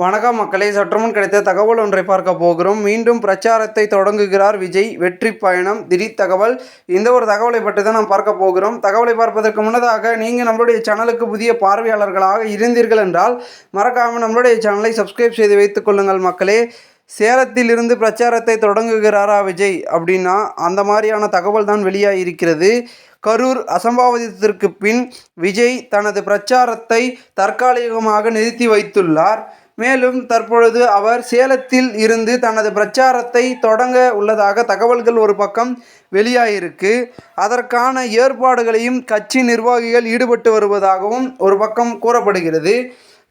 வணக்கம் மக்களே. சற்றுமுன் கிடைத்த தகவல் ஒன்றை பார்க்க போகிறோம். மீண்டும் பிரச்சாரத்தை தொடங்குகிறார் விஜய். வெற்றி பயணம் திடீர் தகவல். இந்த ஒரு தகவலை பற்றி தான் நாம் பார்க்க போகிறோம். தகவலை பார்ப்பதற்கு முன்னதாக நீங்கள் நம்மளுடைய சேனலுக்கு புதிய பார்வையாளர்களாக இருந்தீர்கள் என்றால் மறக்காமல் நம்மளுடைய சேனலை சப்ஸ்கிரைப் செய்து வைத்துக் கொள்ளுங்கள் மக்களே. சேலத்தில் இருந்து பிரச்சாரத்தை தொடங்குகிறாரா விஜய் அப்படின்னா அந்த மாதிரியான தகவல் தான் வெளியாகியிருக்கிறது கரூர் அசம்பாவிதத்திற்கு பின் விஜய் தனது பிரச்சாரத்தை தற்காலிகமாக நிறுத்தி வைத்துள்ளார். மேலும் தற்பொழுது அவர் சேலத்தில் இருந்து தனது பிரச்சாரத்தை தொடங்க உள்ளதாக தகவல்கள் ஒரு பக்கம் வெளியாகிருக்கு அதற்கான ஏற்பாடுகளையும் கட்சி நிர்வாகிகள் ஈடுபட்டு வருவதாகவும் ஒரு பக்கம் கூறப்படுகிறது.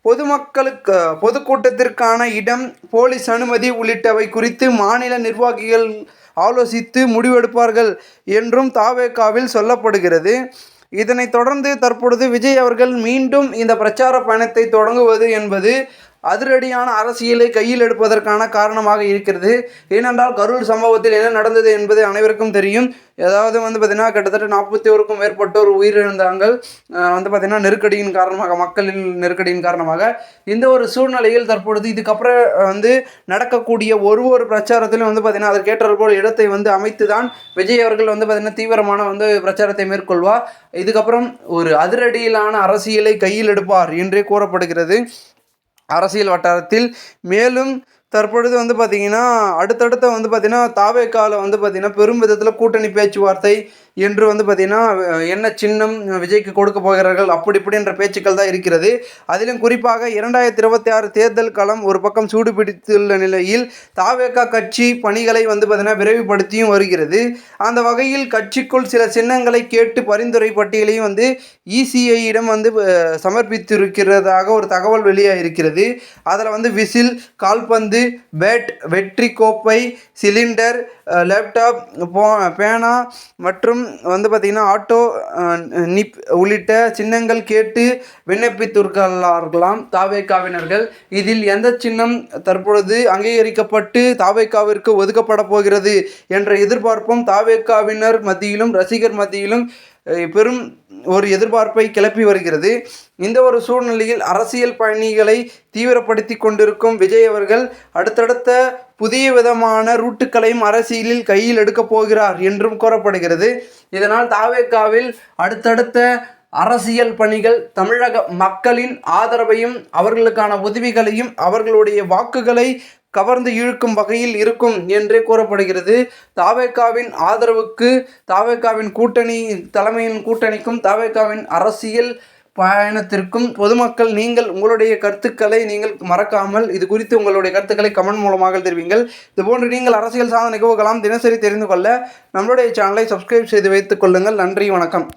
பொதுமக்களுக்கு பொதுக்கூட்டத்திற்கான இடம் போலீஸ் அனுமதி உள்ளிட்டவை குறித்து மாநில நிர்வாகிகள் ஆலோசித்து முடிவெடுப்பார்கள் என்றும் தாவேக்காவில் சொல்லப்படுகிறது. இதனைத் தொடர்ந்து தற்பொழுது விஜய் அவர்கள் மீண்டும் இந்த பிரச்சார பயணத்தை தொடங்குவது என்பது அதிரடியான அரசியலை கையில் எடுப்பதற்கான காரணமாக இருக்கிறது. ஏனென்றால் கரூர் சம்பவத்தில் என்ன நடந்தது என்பது அனைவருக்கும் தெரியும். ஏதாவது வந்து பார்த்திங்கன்னா கிட்டத்தட்ட நாற்பத்தி ஓருக்கும் மேற்பட்டோர் உயிரிழந்தாங்க வந்து பார்த்திங்கன்னா நெருக்கடியின் காரணமாக மக்களின் நெருக்கடியின் காரணமாக. இந்த ஒரு சூழ்நிலையில் தற்பொழுது இதுக்கப்புறம் வந்து நடக்கக்கூடிய ஒரு ஒரு பிரச்சாரத்திலும் வந்து பார்த்திங்கன்னா அதற்கேற்ற போல் இடத்தை வந்து அமைத்து தான் விஜய் அவர்கள் வந்து பார்த்திங்கன்னா தீவிரமான வந்து பிரச்சாரத்தை மேற்கொள்வார். இதுக்கப்புறம் ஒரு அதிரடியிலான அரசியலை கையில் எடுப்பார் என்றே கூறப்படுகிறது. அரசியல் வட்டாரத்தில் மேலும் தற்பொழுது வந்து பார்த்திங்கன்னா அடுத்தடுத்த வந்து பார்த்திங்கன்னா தாவேக்காவில் வந்து பார்த்திங்கன்னா பெரும் விதத்தில் கூட்டணி பேச்சுவார்த்தை என்று வந்து பார்த்திங்கன்னா என்ன சின்னம் விஜய்க்கு கொடுக்க போகிறார்கள் அப்படி இப்படின்ற பேச்சுக்கள் தான் இருக்கிறது. அதிலும் குறிப்பாக இரண்டாயிரத்தி இருபத்தி ஆறு தேர்தல் களம் ஒரு பக்கம் சூடு பிடித்துள்ள நிலையில் தாவேக்கா கட்சி பணிகளை வந்து பார்த்திங்கன்னா விரைவுபடுத்தியும் வருகிறது. அந்த வகையில் கட்சிக்குள் சில சின்னங்களை கேட்டு பரிந்துரை பட்டியலையும் வந்து இசிஐயிடம் வந்து சமர்ப்பித்திருக்கிறதாக ஒரு தகவல் வெளியாக இருக்கிறது அதில் வந்து விசில் கால்பந்து பேட் வெற்றி கோப்பை சிலிண்டர் லேப்டாப் போ பேனா மற்றும் வந்து பார்த்திங்கன்னா ஆட்டோ நிப் உள்ளிட்ட சின்னங்கள் கேட்டு விண்ணப்பித்திருக்கலாம் தாவேக்காவினர்கள். இதில் எந்த சின்னம் தற்பொழுது அங்கீகரிக்கப்பட்டு தாவேக்காவிற்கு ஒதுக்கப்பட போகிறது என்ற எதிர்பார்ப்பும் தாவேக்காவினர் மத்தியிலும் ரசிகர் மத்தியிலும் பெரும் ஒரு எதிர்பார்ப்பை கிளப்பி வருகிறது. இந்த ஒரு சூழ்நிலையில் அரசியல் பயணிகளை தீவிரப்படுத்தி கொண்டிருக்கும் விஜய் அவர்கள் அடுத்தடுத்த புதிய விதமான ரூட்டுகளையும் அரசியலில் கையில் எடுக்கப் போகிறார் என்றும் கூறப்படுகிறது. இதனால் தாவேக்காவில் அடுத்தடுத்த அரசியல் பணிகள் தமிழக மக்களின் ஆதரவையும் அவர்களுக்கான உதவிகளையும் அவர்களுடைய வாக்குகளை கவர்ந்து இழுக்கும் வகையில் இருக்கும் என்றே கூறப்படுகிறது. தாவேக்காவின் ஆதரவுக்கு தாவேக்காவின் கூட்டணி தலைமையின் கூட்டணிக்கும் தாவேக்காவின் அரசியல் பயணத்திற்கும் பொதுமக்கள் நீங்கள் உங்களுடைய கருத்துக்களை நீங்கள் மறக்காமல் இது குறித்து உங்களுடைய கருத்துக்களை கமெண்ட் மூலமாக தெரிவிங்கள். இதுபோன்று நீங்கள் அரசியல் சாதன நிகழ்வுகளாம் தினசரி தெரிந்து கொள்ள நம்மளுடைய சேனலை சப்ஸ்கிரைப் செய்து வைத்துக் கொள்ளுங்கள். நன்றி வணக்கம்.